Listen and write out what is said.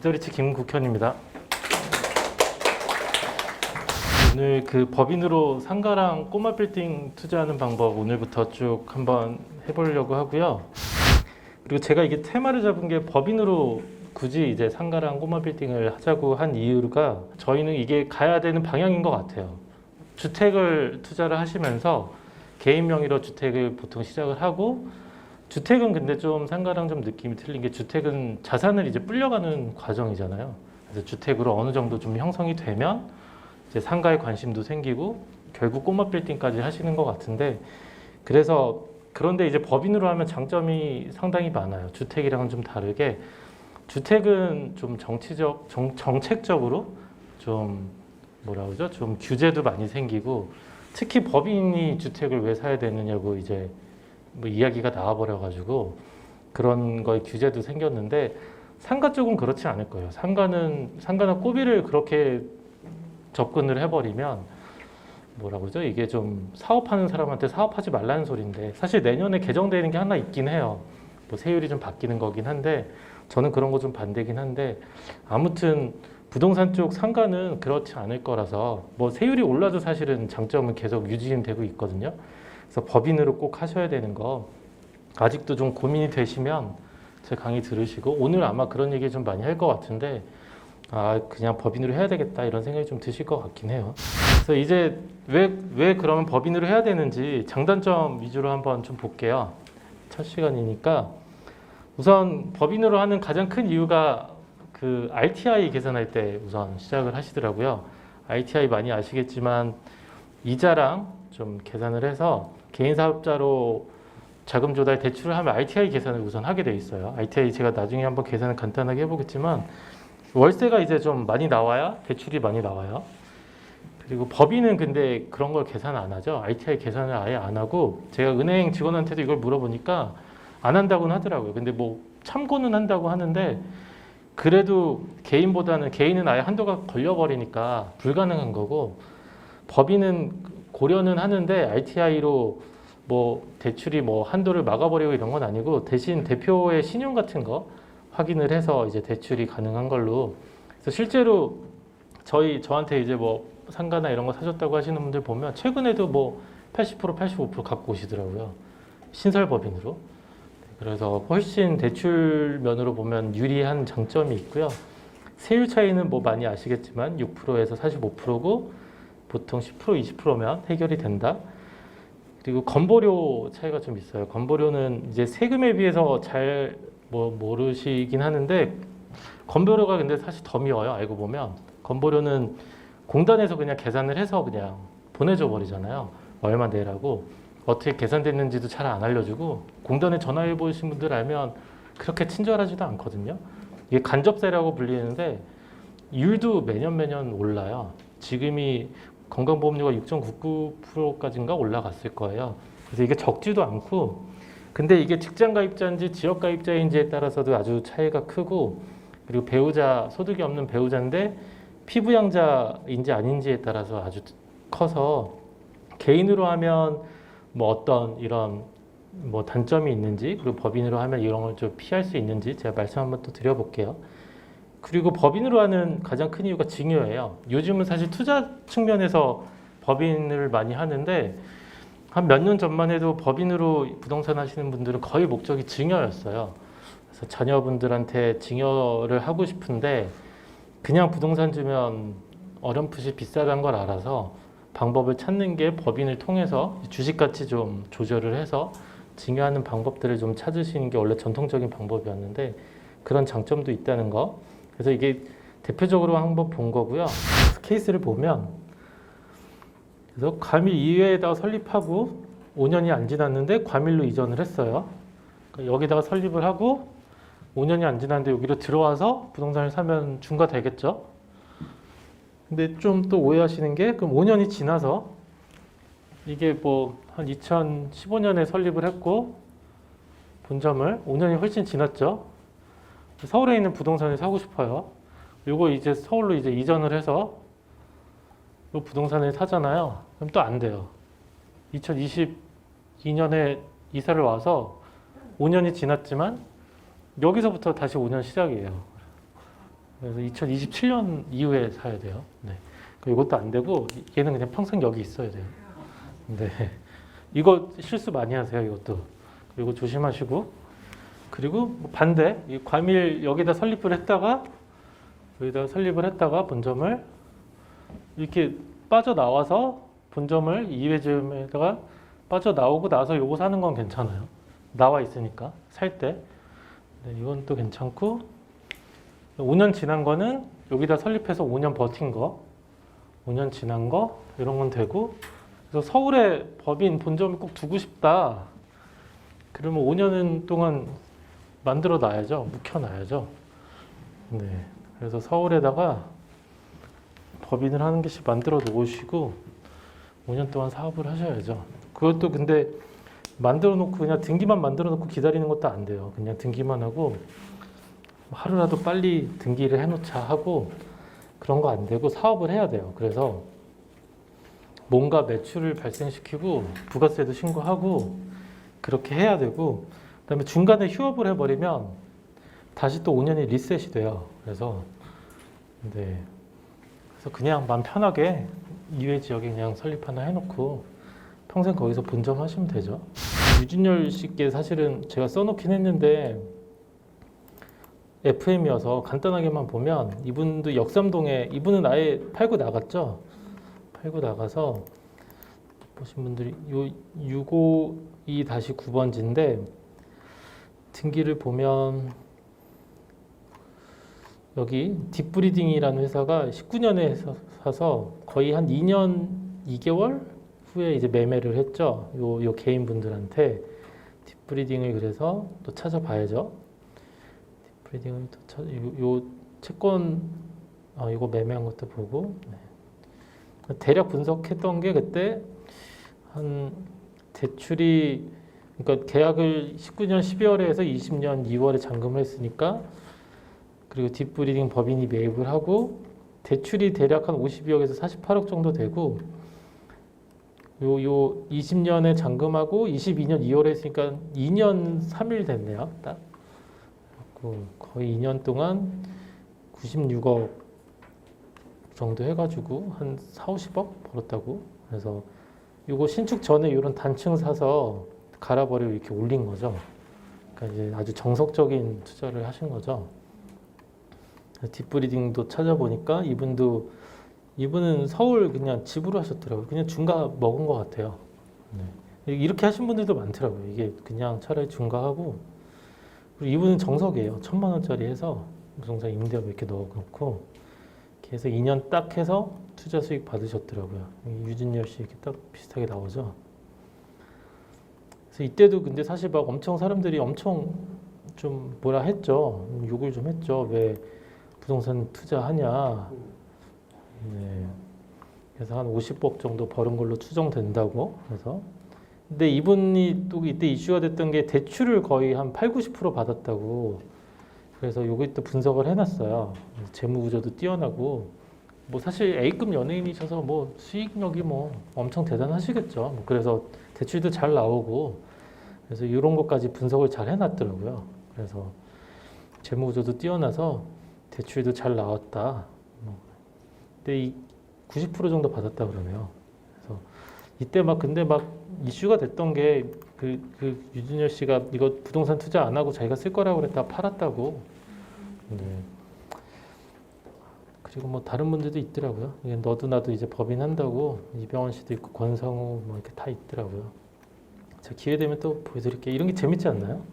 기더리치 김국현입니다. 오늘 그 법인으로 상가랑 꼬마 빌딩 투자하는 방법 오늘부터 쭉 한번 해보려고 하고요. 그리고 제가 이게 테마를 잡은 게 법인으로 굳이 이제 상가랑 꼬마 빌딩을 하자고 한 이유가 저희는 이게 가야 되는 방향인 것 같아요. 주택을 투자를 하시면서 개인 명의로 주택을 보통 시작을 하고 주택은 근데 좀 상가랑 좀 느낌이 틀린 게 주택은 자산을 이제 불려가는 과정이잖아요. 그래서 주택으로 어느 정도 좀 형성이 되면 이제 상가에 관심도 생기고 결국 꼬마 빌딩까지 하시는 것 같은데 그래서 그런데 이제 법인으로 하면 장점이 상당히 많아요. 주택이랑은 좀 다르게 주택은 좀 정치적 정, 정책적으로 좀 뭐라 그러죠? 좀 규제도 많이 생기고 특히 법인이 주택을 왜 사야 되느냐고 이제 뭐 이야기가 나와버려 가지고 그런 거에 규제도 생겼는데 상가 쪽은 그렇지 않을 거예요. 상가는 상가는 꼬비를 그렇게 접근을 해버리면 뭐라 그러죠? 이게 좀 사업하는 사람한테 사업하지 말라는 소리인데 사실 내년에 개정되는 게 하나 있긴 해요. 뭐 세율이 좀 바뀌는 거긴 한데 저는 그런 거 좀 반대긴 한데 아무튼 부동산 쪽 상가는 그렇지 않을 거라서 뭐 세율이 올라도 사실은 장점은 계속 유지는 되고 있거든요. 그래서 법인으로 꼭 하셔야 되는 거 아직도 좀 고민이 되시면 제 강의 들으시고 오늘 아마 그런 얘기 좀 많이 할 것 같은데 아 그냥 법인으로 해야 되겠다 이런 생각이 좀 드실 것 같긴 해요. 그래서 이제 왜 왜 그러면 법인으로 해야 되는지 장단점 위주로 한번 좀 볼게요. 첫 시간이니까 우선 법인으로 하는 가장 큰 이유가 그 RTI 계산할 때 우선 시작을 하시더라고요. RTI 많이 아시겠지만 이자랑 좀 계산을 해서 개인 사업자로 자금 조달 대출을 하면 RTI 계산을 우선 하게 돼 있어요. RTI 제가 나중에 한번 계산을 간단하게 해보겠지만 월세가 이제 좀 많이 나와야 대출이 많이 나와요. 그리고 법인은 근데 그런 걸 계산 안 하죠. RTI 계산을 아예 안 하고 제가 은행 직원한테도 이걸 물어보니까 안 한다고는 하더라고요. 근데 뭐 참고는 한다고 하는데 그래도 개인보다는 개인은 아예 한도가 걸려버리니까 불가능한 거고 법인은 고려는 하는데 RTI로 뭐 대출이 뭐 한도를 막아버리고 이런 건 아니고 대신 대표의 신용 같은 거 확인을 해서 이제 대출이 가능한 걸로. 그래서 실제로 저희 저한테 이제 뭐 상가나 이런 거 사줬다고 하시는 분들 보면 최근에도 뭐 80% 85% 갖고 오시더라고요. 신설 법인으로. 그래서 훨씬 대출 면으로 보면 유리한 장점이 있고요. 세율 차이는 뭐 많이 아시겠지만 6%에서 45%고 보통 10% 20%면 해결이 된다. 그리고 건보료 차이가 좀 있어요. 건보료는 이제 세금에 비해서 잘 뭐 모르시긴 하는데 건보료가 근데 사실 더 미워요. 알고 보면 건보료는 공단에서 그냥 계산을 해서 그냥 보내줘 버리잖아요. 얼마 내라고 어떻게 계산됐는지도 잘 안 알려주고 공단에 전화해 보신 분들 알면 그렇게 친절하지도 않거든요. 이게 간접세라고 불리는데 율도 매년 매년 올라요. 지금이 건강보험료가 6.99%까지인가 올라갔을 거예요. 그래서 이게 적지도 않고, 근데 이게 직장 가입자인지 지역 가입자인지에 따라서도 아주 차이가 크고, 그리고 배우자 소득이 없는 배우자인데 피부양자인지 아닌지에 따라서 아주 커서 개인으로 하면 뭐 어떤 이런 뭐 단점이 있는지 그리고 법인으로 하면 이런 걸 좀 피할 수 있는지 제가 말씀 한번 또 드려볼게요. 그리고 법인으로 하는 가장 큰 이유가 증여예요. 요즘은 사실 투자 측면에서 법인을 많이 하는데 한 몇 년 전만 해도 법인으로 부동산 하시는 분들은 거의 목적이 증여였어요. 그래서 자녀분들한테 증여를 하고 싶은데 그냥 부동산 주면 어렴풋이 비싸다는 걸 알아서 방법을 찾는 게 법인을 통해서 주식같이 좀 조절을 해서 증여하는 방법들을 좀 찾으시는 게 원래 전통적인 방법이었는데 그런 장점도 있다는 거. 그래서 이게 대표적으로 한번 본 거고요. 케이스를 보면 그래서 과밀 2회에다가 설립하고 5년이 안 지났는데 과밀로 이전을 했어요. 그러니까 여기다가 설립을 하고 5년이 안 지났는데 여기로 들어와서 부동산을 사면 중과 되겠죠. 근데 좀 또 오해하시는 게 그럼 5년이 지나서 이게 뭐 한 2015년에 설립을 했고 본점을 5년이 훨씬 지났죠. 서울에 있는 부동산을 사고 싶어요. 요거 이제 서울로 이제 이전을 해서 요 부동산을 사잖아요. 그럼 또 안 돼요. 2022년에 이사를 와서 5년이 지났지만 여기서부터 다시 5년 시작이에요. 그래서 2027년 이후에 사야 돼요. 네. 이것도 안 되고 얘는 그냥 평생 여기 있어야 돼요. 네. 이거 실수 많이 하세요. 이것도. 그리고 조심하시고 그리고 뭐 반대 이 과밀 여기다 설립을 했다가 여기다 설립을 했다가 본점을 이렇게 빠져 나와서 본점을 2회점에다가 빠져 나오고 나서 요거 사는 건 괜찮아요. 나와 있으니까 살 때. 네, 이건 또 괜찮고 5년 지난 거는 여기다 설립해서 5년 버틴 거, 5년 지난 거 이런 건 되고 그래서 서울에 법인 본점을 꼭 두고 싶다. 그러면 5년 동안 만들어 놔야죠. 묵혀 놔야죠. 네. 그래서 서울에다가 법인을 하는 개씩 만들어 놓으시고 5년 동안 사업을 하셔야죠. 그것도 근데 만들어 놓고 그냥 등기만 만들어 놓고 기다리는 것도 안 돼요. 그냥 등기만 하고 하루라도 빨리 등기를 해놓자 하고 그런 거 안 되고 사업을 해야 돼요. 그래서 뭔가 매출을 발생시키고 부가세도 신고하고 그렇게 해야 되고 그다음에 중간에 휴업을 해버리면 다시 또 5년이 리셋이 돼요. 그래서 네. 그래서 그냥 마음 편하게 이외 지역에 그냥 설립 하나 해놓고 평생 거기서 본점 하시면 되죠. 유진열 씨께 사실은 제가 써놓긴 했는데 FM이어서 간단하게만 보면 이분도 역삼동에 이분은 아예 팔고 나갔죠. 팔고 나가서 보신 분들이 요 652-9번지인데 등기를 보면 여기 딥브리딩이라는 회사가 19년에 사서 거의 한 2년 2개월 후에 이제 매매를 했죠. 요, 요 개인분들한테 딥브리딩을 그래서 또 찾아봐야죠. 딥브리딩을 또 찾아 요, 요 채권 어, 이거 매매한 것도 보고 네. 대략 분석했던 게 그때 한 대출이 그러니까 계약을 19년 12월에 해서 20년 2월에 잔금을 했으니까 그리고 딥브리딩 법인이 매입을 하고 대출이 대략 한 52억에서 48억 정도 되고 요, 요 20년에 잔금하고 22년 2월에 했으니까 2년 3일 됐네요. 딱. 거의 2년 동안 96억 정도 해가지고 한 4, 50억 벌었다고. 그래서 요거 신축 전에 이런 단층 사서 갈아버리고 이렇게 올린 거죠. 그러니까 이제 아주 정석적인 투자를 하신 거죠. 딥브리딩도 찾아보니까 이분도 이분은 서울 그냥 집으로 하셨더라고요. 그냥 중가 먹은 것 같아요. 네. 이렇게 하신 분들도 많더라고요. 이게 그냥 차라리 중가하고 그리고 이분은 정석이에요. 천만 원짜리 해서 부동산 임대업 이렇게 넣어놓고 해서 2년 딱 해서 투자 수익 받으셨더라고요. 유진열 씨 이렇게 딱 비슷하게 나오죠. 그래서 이때도 근데 사실 막 엄청 사람들이 엄청 좀 뭐라 했죠. 욕을 좀 했죠. 왜 부동산 투자하냐. 네. 그래서 한 50억 정도 벌은 걸로 추정된다고. 그래서 근데 이분이 또 이때 이슈가 됐던 게 대출을 거의 한 8, 90% 받았다고. 그래서 요거 또 분석을 해놨어요. 재무 구조도 뛰어나고 뭐 사실 A급 연예인이셔서 뭐 수익력이 뭐 엄청 대단하시겠죠. 뭐 그래서 대출도 잘 나오고 그래서 이런 것까지 분석을 잘 해놨더라고요. 그래서 재무 구조도 뛰어나서 대출도 잘 나왔다. 뭐. 근데 이90% 정도 받았다 그러네요. 그래서 이때 막 근데 막 이슈가 됐던 게 그 그 유준열 씨가 이거 부동산 투자 안 하고 자기가 쓸 거라고 그랬다 팔았다고. 네. 그리고 뭐 다른 문제도 있더라고요. 너도 나도 이제 법인 한다고 이병헌 씨도 있고 권성우 뭐 이렇게 다 있더라고요. 기회 되면 또 보여드릴게요. 이런 게 재밌지 않나요?